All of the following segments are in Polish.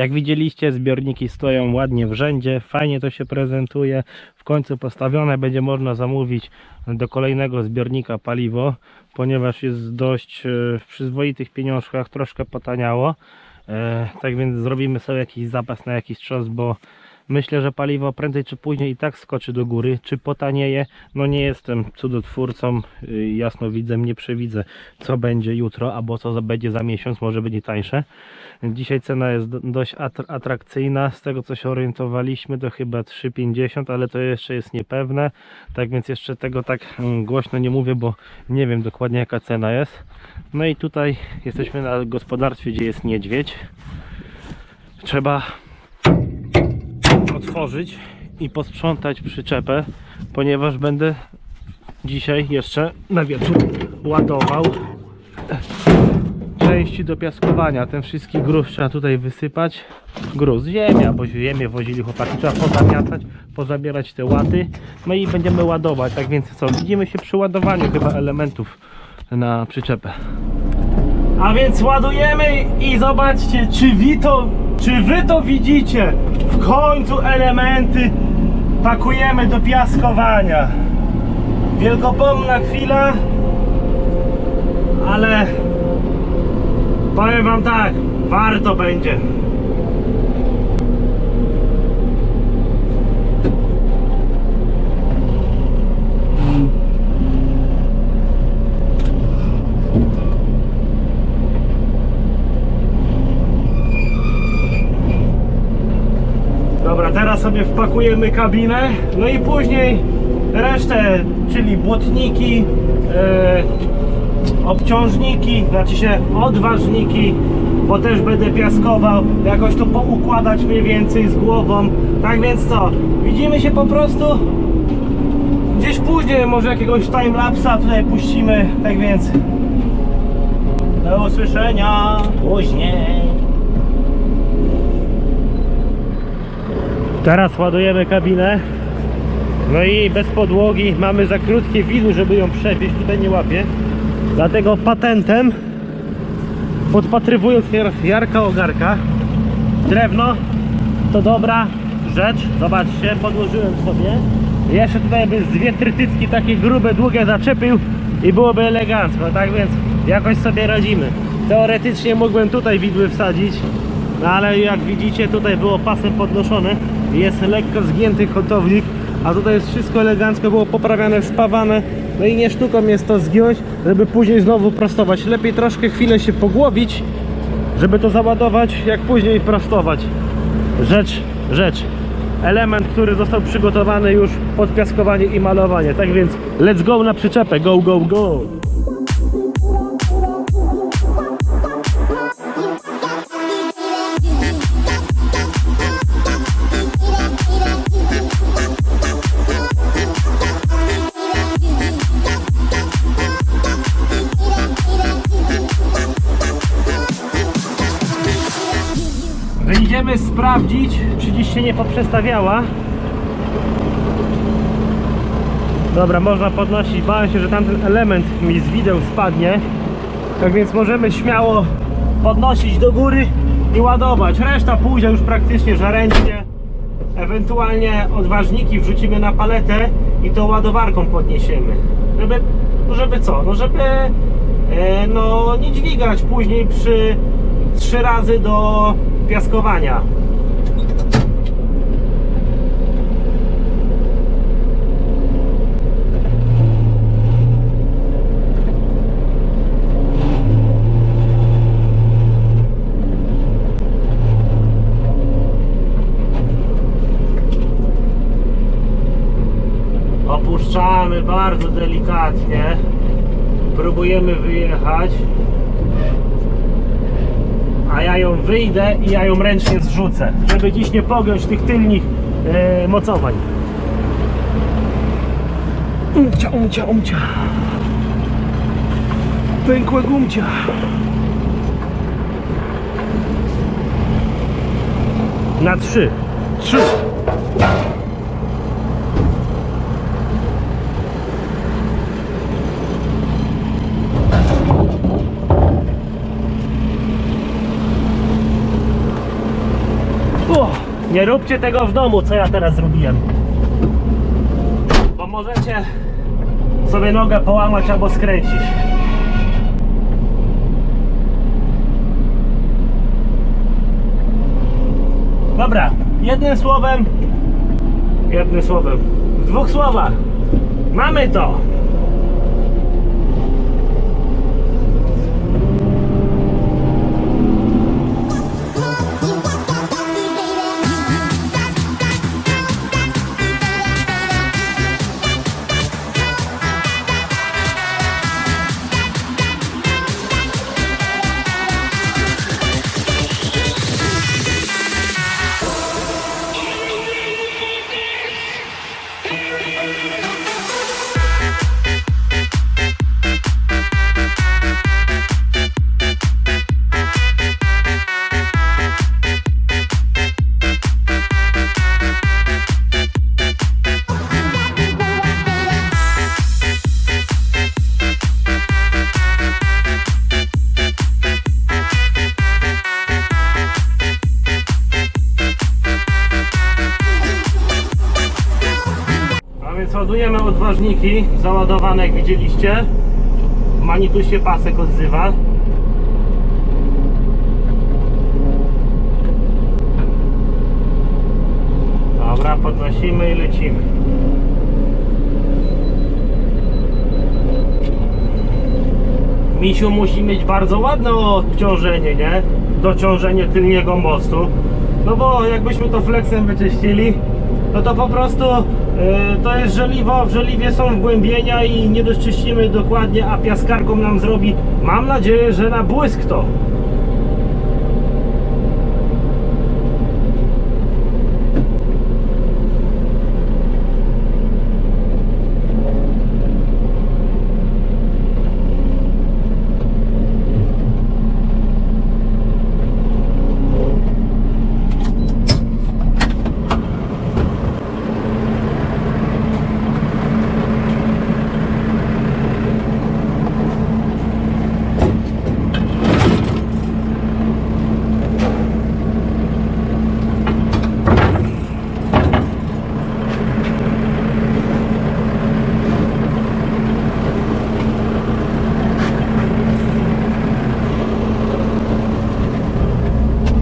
Jak widzieliście, zbiorniki stoją ładnie w rzędzie, fajnie to się prezentuje. W końcu postawione będzie można zamówić do kolejnego zbiornika paliwo, ponieważ jest dość e, w przyzwoitych pieniążkach, troszkę potaniało. E, Tak więc zrobimy sobie jakiś zapas na jakiś czas, bo myślę, że paliwo prędzej czy później i tak skoczy do góry. Czy potanieje? No nie jestem cudotwórcą, y, jasnowidzem, nie przewidzę co będzie jutro, albo co będzie za miesiąc, może będzie tańsze. Dzisiaj cena jest do- dość atr- atrakcyjna. Z tego co się orientowaliśmy, to chyba 3,50, ale to jeszcze jest niepewne. Tak więc jeszcze tego tak mm, głośno nie mówię, bo nie wiem dokładnie jaka cena jest. No i tutaj jesteśmy na gospodarstwie, gdzie jest niedźwiedź. Trzeba otworzyć i posprzątać przyczepę, ponieważ będę dzisiaj jeszcze na wieczór ładował części do piaskowania. Ten wszystki gruz trzeba tutaj wysypać. Gruz, ziemia, bo ziemię wozili chłopaki. Trzeba pozamiatać, pozabierać te łaty. No i będziemy ładować. Tak więc co, widzimy się przy ładowaniu chyba elementów na przyczepę. A więc ładujemy i zobaczcie, czy wy to, czy wy to widzicie. W końcu elementy pakujemy do piaskowania. Wielkopomna chwila, ale powiem wam tak, warto będzie. Dobra, teraz sobie wpakujemy kabinę, no i później resztę, czyli błotniki, e, obciążniki, znaczy się odważniki, bo też będę piaskował, jakoś to poukładać mniej więcej z głową. Tak więc co, widzimy się po prostu gdzieś później, może jakiegoś timelapsa tutaj puścimy, tak więc do usłyszenia później. Teraz ładujemy kabinę. No i bez podłogi mamy za krótkie widu, żeby ją przewieźć, tutaj nie łapie. Dlatego patentem, podpatrywując nieraz Jarka Ogarka, drewno to dobra rzecz. Zobaczcie, podłożyłem sobie. Jeszcze tutaj by z dwie trytycki takie grube, długie zaczepił i byłoby elegancko. Tak więc jakoś sobie radzimy. Teoretycznie mógłbym tutaj widły wsadzić, no ale jak widzicie tutaj było pasem podnoszone. Jest lekko zgięty kątownik, a tutaj jest wszystko elegancko, było poprawiane, spawane. No i nie sztuką jest to zgiąć, żeby później znowu prostować. Lepiej troszkę chwilę się pogłowić, żeby to załadować, jak później prostować. Rzecz, rzecz. Element, który został przygotowany już pod piaskowanie i malowanie. Tak więc let's go na przyczepę. Go, go, go. Sprawdzić, czy dziś się nie poprzestawiała. Dobra, można podnosić. Bałem się, że tamten element mi z wideł spadnie. Tak więc możemy śmiało podnosić do góry i ładować. Reszta pójdzie już praktycznie żaręcznie. Ewentualnie odważniki wrzucimy na paletę i to ładowarką podniesiemy. Żeby, no żeby co? No żeby e, no, nie dźwigać później przy trzy razy do piaskowania. Bardzo delikatnie. Próbujemy wyjechać. A ja ją wyjdę i ja ją ręcznie zrzucę, żeby dziś nie pogiąć tych tylnych e, mocowań. Umcia, umcia, umcia. Pękłe gumcia. Na trzy. Trzy. O, nie róbcie tego w domu, co ja teraz zrobiłem. Bo możecie sobie nogę połamać albo skręcić. Dobra, jednym słowem, jednym słowem, w dwóch słowach, mamy to. Ładujemy odważniki, załadowane jak widzieliście. Manitu się pasek odzywa. Dobra, podnosimy i lecimy. Misiu musi mieć bardzo ładne obciążenie, nie? Dociążenie tylniego mostu. No bo jakbyśmy to flexem wyczyścili, no to po prostu y, to jest żeliwo, w żeliwie są wgłębienia i nie doczyścimy dokładnie, a piaskarką nam zrobi, mam nadzieję, że na błysk to.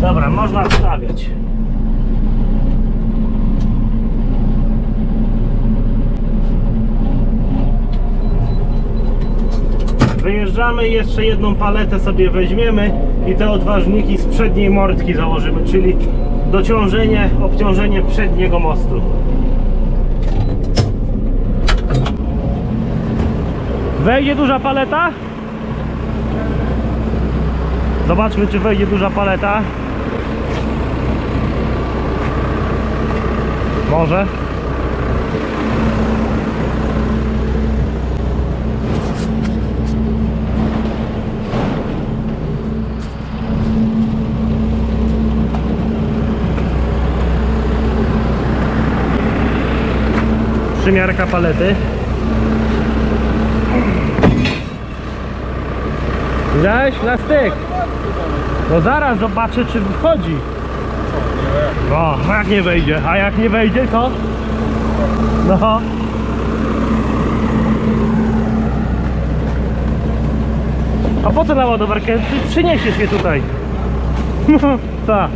Dobra, można wstawiać. Wyjeżdżamy i jeszcze jedną paletę sobie weźmiemy i te odważniki z przedniej mordki założymy, czyli dociążenie, obciążenie przedniego mostu. Wejdzie duża paleta? Zobaczmy, czy wejdzie duża paleta. Może. Przymiarka palety. Widziałeś? Na styk. No zaraz zobaczę, czy wchodzi. O, a jak nie wejdzie? A jak nie wejdzie, to? No. A po co na ładowarkę? Przy- Przyniesiesz je tutaj. No, tak.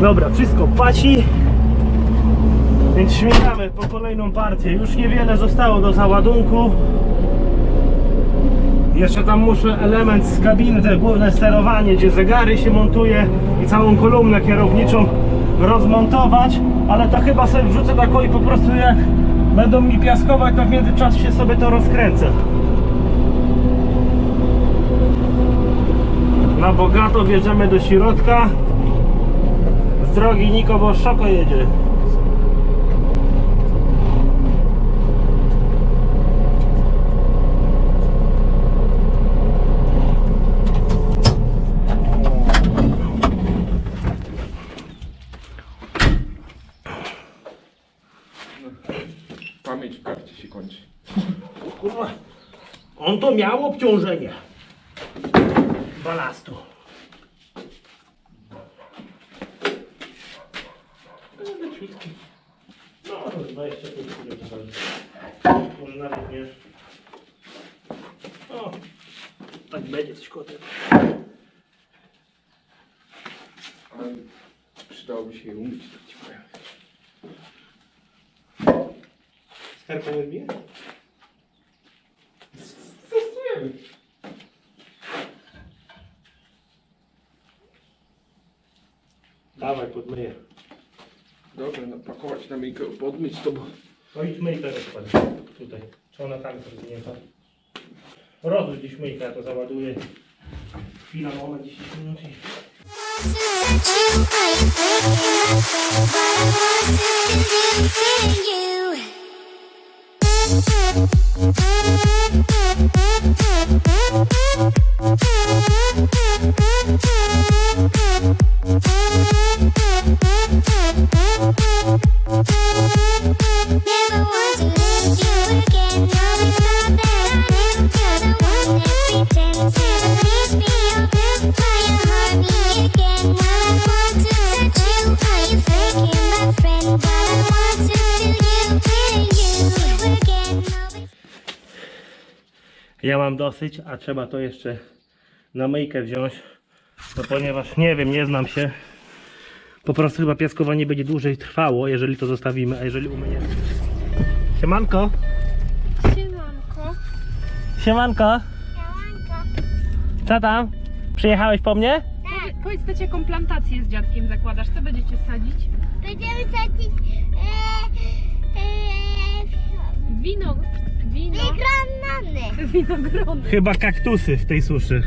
Dobra, wszystko płaci. Więc śmigamy po kolejną partię. Już niewiele zostało do załadunku. Jeszcze tam muszę element z kabiny, te główne sterowanie, gdzie zegary się montuje i całą kolumnę kierowniczą rozmontować, ale to chyba sobie wrzucę taką i po prostu jak będą mi piaskować, to w międzyczasie sobie to rozkręcę. Na bogato wjeżdżamy do środka. Drogi Niko, bo szoko jedzie. Pamięć w karcie się kończy. Kurwa, on to miał obciążenie balastu. Leciutki. No, 25 kg. Może nawet nie. O, tak będzie coś koło tego. Ale przydałoby się je umyć, tak ci powiem. Skarpa nie? Na myjkę, podmyć to, bo... No idź myj teraz pan. Tutaj. Czy ona tam jest rozwinięta? Rozrzuć dziś myjkę, ja to załaduję. Chwila, moment, 10 minut i... you. Mam dosyć, a trzeba to jeszcze na myjkę wziąć. No ponieważ nie wiem, nie znam się. Po prostu chyba piaskowanie będzie dłużej trwało, jeżeli to zostawimy, a jeżeli umyjemy. Siemanko! Siemanko. Siemanko! Co tam? Przyjechałeś po mnie? Powie- Powiedz, jaką plantację z dziadkiem zakładasz? Co będziecie sadzić? Będziemy sadzić e, e, Wino. Wino. granany. Winogrony. Chyba kaktusy w tej suszy.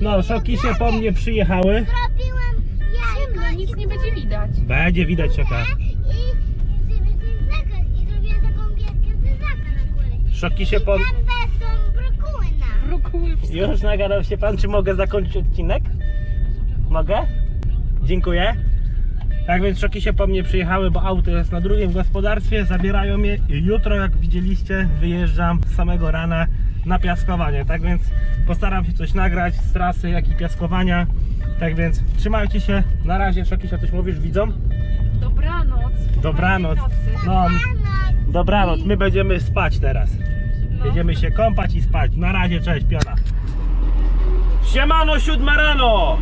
No, szoki się po mnie przyjechały. Zrobiłem Ciemno, jajko nic nie będzie widać. Będzie widać szoka. i, i, z- zakaz, i zrobiłem taką gierkę z zaka na górę. Szoki się po... Tam będą brokuły na. Brukuły w Już nagadał się pan, czy mogę zakończyć odcinek? Mogę? Dziękuję. Tak więc szoki się po mnie przyjechały, bo auto jest na drugim gospodarstwie, zabierają je i jutro, jak widzieliście, wyjeżdżam z samego rana na piaskowanie. Tak więc postaram się coś nagrać z trasy, jak i piaskowania. Tak więc trzymajcie się. Na razie, szoki się coś mówisz, widzą? Dobranoc. Dobranoc. No, dobranoc. My będziemy spać teraz. No. Będziemy się kąpać i spać. Na razie, cześć, piona. Siemano, siódma rano!